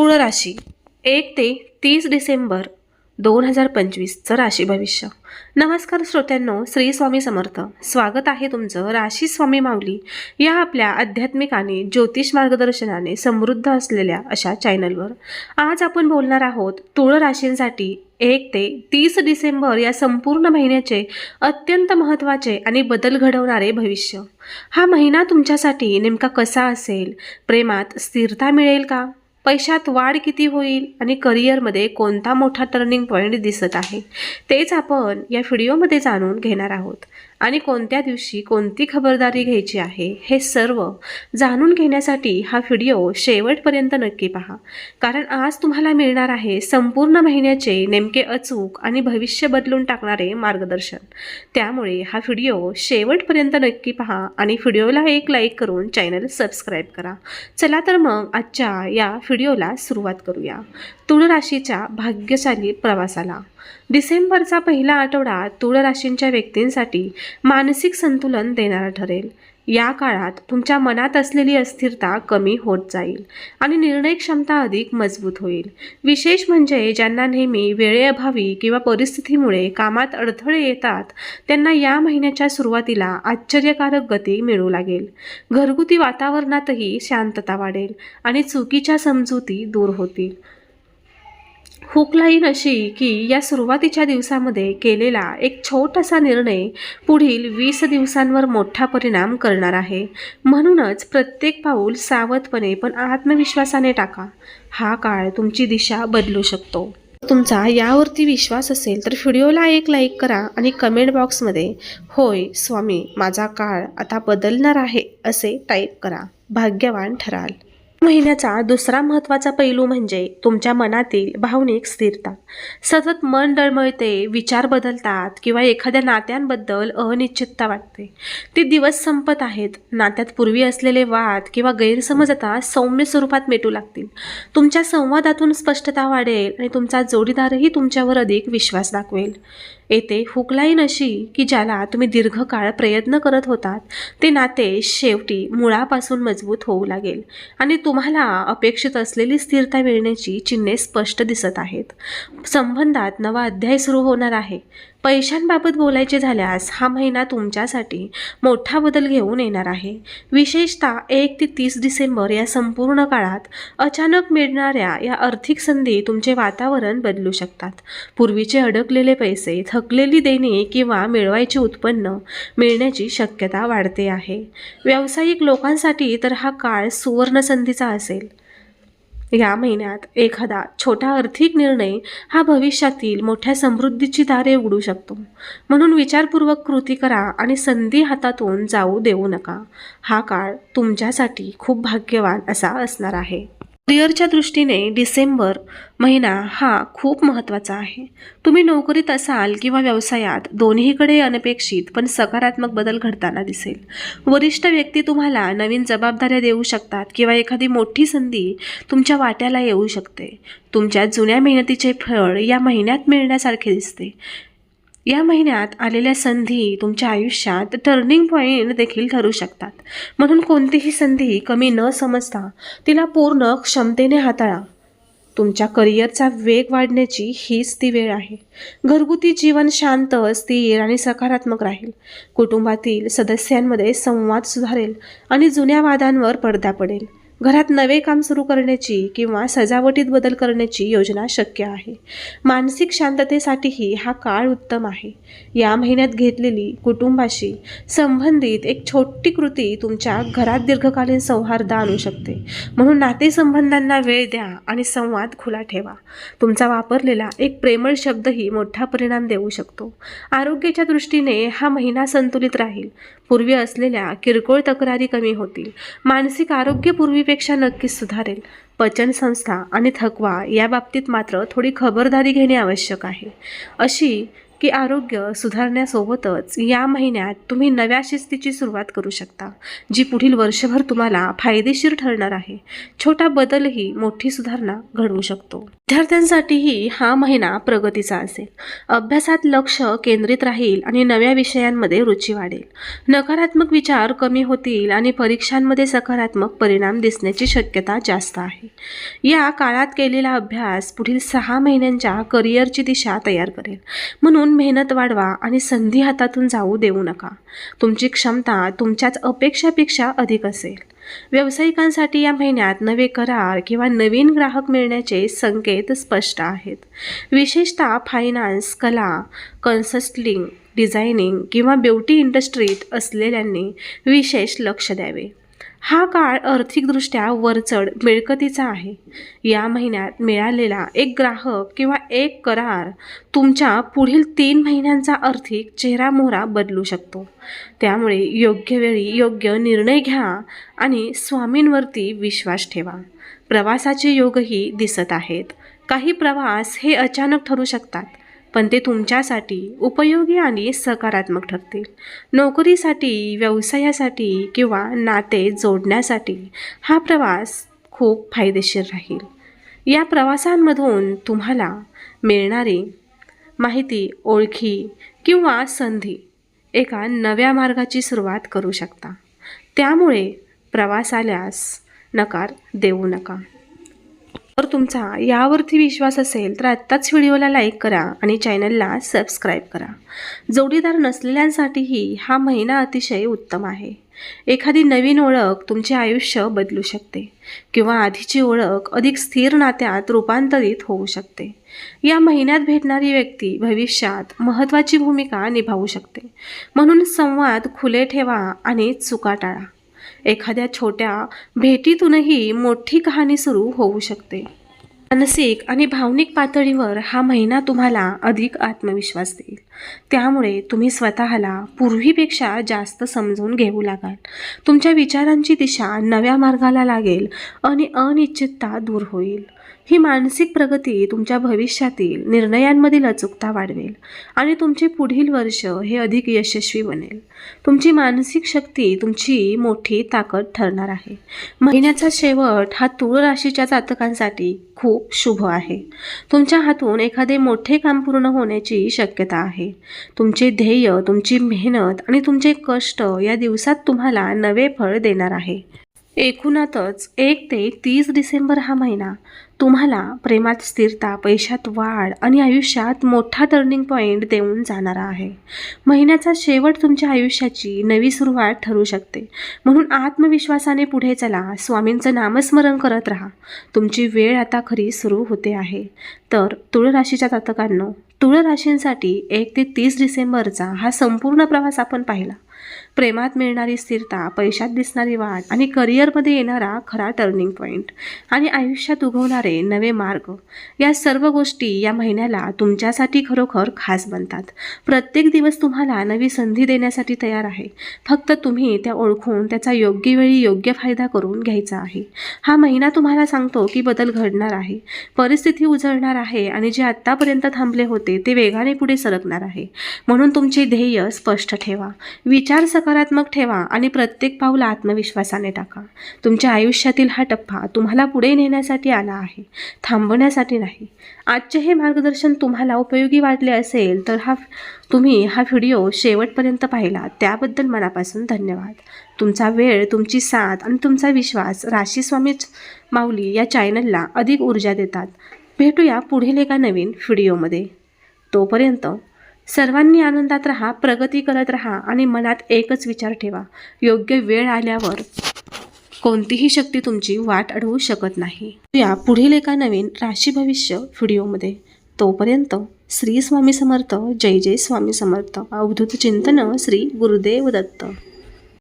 तुळ राशी एक ते तीस डिसेंबर दोन हजार पंचवीसचं राशी भविष्य. नमस्कार श्रोत्यांनो श्री स्वामी समर्थ. स्वागत आहे तुमचं राशी स्वामी माऊली या आपल्या आध्यात्मिक आणि ज्योतिष मार्गदर्शनाने समृद्ध असलेल्या अशा चॅनलवर. आज आपण बोलणार आहोत तुळ राशींसाठी एक ते तीस डिसेंबर या संपूर्ण महिन्याचे अत्यंत महत्त्वाचे आणि बदल घडवणारे भविष्य. हा महिना तुमच्यासाठी नेमका कसा असेल? प्रेमात स्थिरता मिळेल का? पैशात वाढ किती होईल आणि करिअरमध्ये कोणता मोठा टर्निंग पॉईंट दिसत आहे तेच आपण या व्हिडिओमध्ये जाणून घेणार आहोत. आणि कोणत्या दिवशी कोणती खबरदारी घ्यायची आहे हे सर्व जाणून घेण्यासाठी हा व्हिडिओ शेवटपर्यंत नक्की पहा. कारण आज तुम्हाला मिळणार आहे संपूर्ण महिन्याचे नेमके अचूक आणि भविष्य बदलून टाकणारे मार्गदर्शन. त्यामुळे हा व्हिडिओ शेवटपर्यंत नक्की पहा आणि व्हिडिओला एक लाईक करून चॅनल सबस्क्राईब करा. चला तर मग आजच्या या व्हिडिओला सुरुवात करूया. तुळ राशीच्या भाग्यशाली प्रवासाला. डिसेंबरचा पहिला आठवडा तुळ राशींच्या व्यक्तींसाठी मानसिक संतुलन देणारा ठरेल. या काळात तुमच्या मनात असलेली अस्थिरता कमी होत जाईल आणि निर्णय क्षमता अधिक मजबूत होईल. विशेष म्हणजे ज्यांना नेहमी वेळेअभावी किंवा परिस्थितीमुळे कामात अडथळे येतात त्यांना या महिन्याच्या सुरुवातीला आश्चर्यकारक गती मिळू लागेल. घरगुती वातावरणातही शांतता वाढेल आणि चुकीच्या समजुती दूर होतील. हुक लाईन अशी की या सुरुवातीच्या दिवसामध्ये केलेला एक छोटासा निर्णय पुढील वीस दिवसांवर मोठा परिणाम करणार आहे. म्हणूनच प्रत्येक पाऊल सावधपणे पण आत्मविश्वासाने टाका. हा काळ तुमची दिशा बदलू शकतो. तुमचा यावरती विश्वास असेल तर व्हिडिओला एक लाईक करा आणि कमेंट बॉक्समध्ये होय स्वामी माझा काळ आता बदलणार आहे असे टाईप करा. भाग्यवान ठराल. महिन्याचा दुसरा महत्त्वाचा पैलू म्हणजे तुमच्या मनातील भावनिक स्थिरता. सतत मन डळमळते विचार बदलतात किंवा एखाद्या नात्यांबद्दल अनिश्चितता वाटते. ते दिवस संपत आहेत नात्यात पूर्वी असलेले वाद किंवा गैरसमज आता सौम्य स्वरूपात मिटू लागतील. तुमच्या संवादातून स्पष्टता वाढेल आणि तुमचा जोडीदारही तुमच्यावर अधिक विश्वास दाखवेल. येथे हुकलाईन अशी की ज्याला तुम्ही दीर्घकाळ प्रयत्न करत होतात ते नाते शेवटी मुळापासून मजबूत होऊ लागेल आणि तुम्हाला अपेक्षित असलेली स्थिरता मिळण्याची चिन्हे स्पष्ट दिसत आहेत. संबंधात नवा अध्याय सुरू होणार आहे. पैशांबाबत बोलायचे झाल्यास हा महिना तुमच्यासाठी मोठा बदल घेऊन येणार आहे. विशेषतः एक ते तीस डिसेंबर या संपूर्ण काळात अचानक मिळणाऱ्या या आर्थिक संधी तुमचे वातावरण बदलू शकतात. पूर्वीचे अडकलेले पैसे थकलेली देणे किंवा मिळवायचे उत्पन्न मिळण्याची शक्यता वाढते आहे. व्यावसायिक लोकांसाठी तर हा काळ सुवर्णसंधीचा असेल. या महिन्यात एखादा छोटा आर्थिक निर्णय हा भविष्यातील मोठ्या समृद्धीची दारे उघडू शकतो. म्हणून विचारपूर्वक कृती करा आणि संधी हातातून जाऊ देऊ नका. हा काळ तुमच्यासाठी खूप भाग्यवान असा असणार आहे. करिअरच्या दृष्टीने डिसेंबर महिना हा खूप महत्त्वाचा आहे. तुम्ही नोकरीत असाल किंवा व्यवसायात दोन्हीकडे अनपेक्षित पण सकारात्मक बदल घडताना दिसेल. वरिष्ठ व्यक्ती तुम्हाला नवीन जबाबदाऱ्या देऊ शकतात किंवा एखादी मोठी संधी तुमच्या वाट्याला येऊ शकते. तुमच्या जुन्या मेहनतीचे फळ या महिन्यात मिळण्यासारखे दिसते. या महिन्यात आलेल्या संधी तुमच्या आयुष्यात टर्निंग पॉईंट देखील ठरू शकतात. म्हणून कोणतीही संधी कमी न समजता तिला पूर्ण क्षमतेने हाताळा. तुमच्या करिअरचा वेग वाढण्याची हीच ती वेळ आहे. घरगुती जीवन शांत स्थिर आणि सकारात्मक राहील. कुटुंबातील सदस्यांमध्ये संवाद सुधारेल आणि जुन्या वादांवर पडदा पडेल. घरात नवे काम सुरू करण्याची किंवा सजावटीत बदल करण्याची योजना शक्य आहे. मानसिक शांततेसाठीही हा काळ उत्तम आहे. या महिन्यात घेतलेली कुटुंबाशी संबंधित एक छोटी कृती तुमच्या घरात दीर्घकालीन सौहार्द आणू शकते. म्हणून नातेसंबंधांना वेळ द्या आणि संवाद खुला ठेवा. तुमचा वापरलेला एक प्रेमळ शब्दही मोठा परिणाम देऊ शकतो. आरोग्याच्या दृष्टीने हा महिना संतुलित राहील. पूर्वी असलेल्या किरकोळ तक्रारी कमी होतील. मानसिक आरोग्य पूर्वीपेक्षा नक्कीच सुधारेल. पचनसंस्था आणि थकवा या बाबतीत मात्र थोडी खबरदारी घेणे आवश्यक आहे. अशी की आरोग्य सुधारण्यासोबतच या महिन्यात तुम्ही नव्या शिस्तीची सुरुवात करू शकता जी पुढील वर्षभर तुम्हाला फायदेशीर ठरणार आहे. छोटा बदलही मोठी सुधारणा घडवू शकतो. विद्यार्थ्यांसाठीही हा महिना प्रगतीचा असेल. अभ्यासात लक्ष केंद्रित राहील आणि नव्या विषयांमध्ये रुची वाढेल. नकारात्मक विचार कमी होतील आणि परीक्षांमध्ये सकारात्मक परिणाम दिसण्याची शक्यता जास्त आहे. या काळात केलेला अभ्यास पुढील सहा महिन्यांच्या करिअरची दिशा तयार करेल. म्हणून मेहनत वाढवा आणि संधी हातातून जाऊ देऊ नका. तुमची क्षमता तुमच्याच अपेक्षापेक्षा अधिक असेल. व्यावसायिकांसाठी या महिन्यात नवे करार किंवा नवीन ग्राहक मिळण्याचे संकेत स्पष्ट आहेत. विशेषतः फायनान्स कला कन्सल्टिंग डिझायनिंग किंवा ब्युटी इंडस्ट्रीत असलेल्यांनी विशेष लक्ष द्यावे. हा काळ आर्थिकदृष्ट्या वरचढ मिळकतीचा आहे. या महिन्यात मिळालेला एक ग्राहक किंवा एक करार तुमच्या पुढील तीन महिन्यांचा आर्थिक चेहरामोहरा बदलू शकतो. त्यामुळे योग्य वेळी योग्य निर्णय घ्या आणि स्वामींवरती विश्वास ठेवा. प्रवासाचे योगही दिसत आहेत. काही प्रवास हे अचानक ठरू शकतात. पण ते तुमच्यासाठी उपयोगी आणि सकारात्मक ठरतील. नोकरीसाठी व्यवसायासाठी किंवा नाते जोडण्यासाठी हा प्रवास खूप फायदेशीर राहील. या प्रवासांमधून तुम्हाला मिळणारी माहिती ओळखी किंवा संधी एका नव्या मार्गाची सुरुवात करू शकता. त्यामुळे प्रवास आल्यास नकार देऊ नका. जर तुमचा यावरती विश्वास असेल तर आत्ताच व्हिडिओला लाईक करा आणि चॅनलला सबस्क्राईब करा. जोडीदार नसलेल्यांसाठीही हा महिना अतिशय उत्तम आहे. एखादी नवीन ओळख तुमचे आयुष्य बदलू शकते किंवा आधीची ओळख अधिक स्थिर नात्यात रूपांतरित होऊ शकते. या महिन्यात भेटणारी व्यक्ती भविष्यात महत्त्वाची भूमिका निभावू शकते. म्हणून संवाद खुले ठेवा आणि चुका टाळा. एखाद्या छोट्या भेटीतूनही मोठी कहाणी सुरू होऊ शकते. मानसिक आणि भावनिक पातळीवर हा महिना तुम्हाला अधिक आत्मविश्वास देईल. त्यामुळे तुम्ही स्वतःला पूर्वीपेक्षा जास्त समजून घेऊ लागाल. तुमच्या विचारांची दिशा नव्या मार्गाला लागेल आणि अनिश्चितता दूर होईल. ही मानसिक प्रगती तुमच्या भविष्यातील निर्णयांमधील अचूकता वाढवेल आणि तुमचे पुढील वर्ष हे अधिक यशस्वी बनेल. तुमची मानसिक शक्ती तुमची मोठी ताकद ठरणार आहे. महिन्याचा शेवट हा तूळ राशीच्या जातकांसाठी खूप शुभ आहे. तुमच्या हातून एखादे मोठे काम पूर्ण होण्याची शक्यता आहे. तुमचे ध्येय तुमची मेहनत आणि तुमचे कष्ट या दिवसात तुम्हाला नवे फळ देणार आहे. एकूणातच एक ते तीस डिसेंबर हा महिना. तुम्हाला प्रेमात स्थिरता पैशात वाढ आणि आयुष्यात मोठा टर्निंग पॉईंट देऊन जाणारा आहे. महिन्याचा शेवट तुमच्या आयुष्याची नवी सुरुवात ठरू शकते. म्हणून आत्मविश्वासाने पुढे चला स्वामींचं नामस्मरण करत राहा. तुमची वेळ आता खरी सुरू होते आहे. तर तुळ राशीच्या जातकांनो तुळ राशींसाठी एक ते तीस डिसेंबरचा हा संपूर्ण प्रवास आपण पाहिला. प्रेमात मिळणारी स्थिरता पैशात दिसणारी वाढ आणि करिअरमध्ये येणारा खरा टर्निंग पॉईंट आणि आयुष्यात उगवणारे नवे मार्ग. या सर्व गोष्टी या महिन्याला तुमच्यासाठी खरोखर खास बनतात. प्रत्येक दिवस तुम्हाला नवी संधी देण्यासाठी तयार आहे. फक्त तुम्ही त्या ओळखून त्याचा योग्य वेळी योग्य फायदा करून घ्यायचा आहे. हा महिना तुम्हाला सांगतो की बदल घडणार आहे. परिस्थिती उजळणार आहे आणि जे आत्तापर्यंत थांबले होते ते वेगाने पुढे सरकणार आहे. म्हणून तुमचे ध्येय स्पष्ट ठेवा. विचार सकारात्मक ठेवा आणि प्रत्येक पाऊल आत्मविश्वासाने टाका. तुमच्या आयुष्यातील हा टप्पा तुम्हाला पुढे नेण्यासाठी आला आहे थांबवण्यासाठी नाही. आजचे हे मार्गदर्शन तुम्हाला उपयोगी वाटले असेल तर हा तुम्ही हा व्हिडिओ शेवटपर्यंत पाहिला. त्याबद्दल मनापासून धन्यवाद. तुमचा वेळ तुमची साथ आणि तुमचा विश्वास राशीस्वामी माऊली या चॅनलला अधिक ऊर्जा देतात. भेटूया पुढील एका नवीन व्हिडिओमध्ये. तोपर्यंत सर्वांनी आनंदात राहा प्रगती करत राहा आणि मनात एकच विचार ठेवा. योग्य वेळ आल्यावर कोणतीही शक्ती तुमची वाट अडवू शकत नाही. या पुढील एका नवीन राशी भविष्य व्हिडिओमध्ये. तोपर्यंत श्री स्वामी समर्थ. जय जय स्वामी समर्थ. अवधूत चिंतन श्री गुरुदेव दत्त.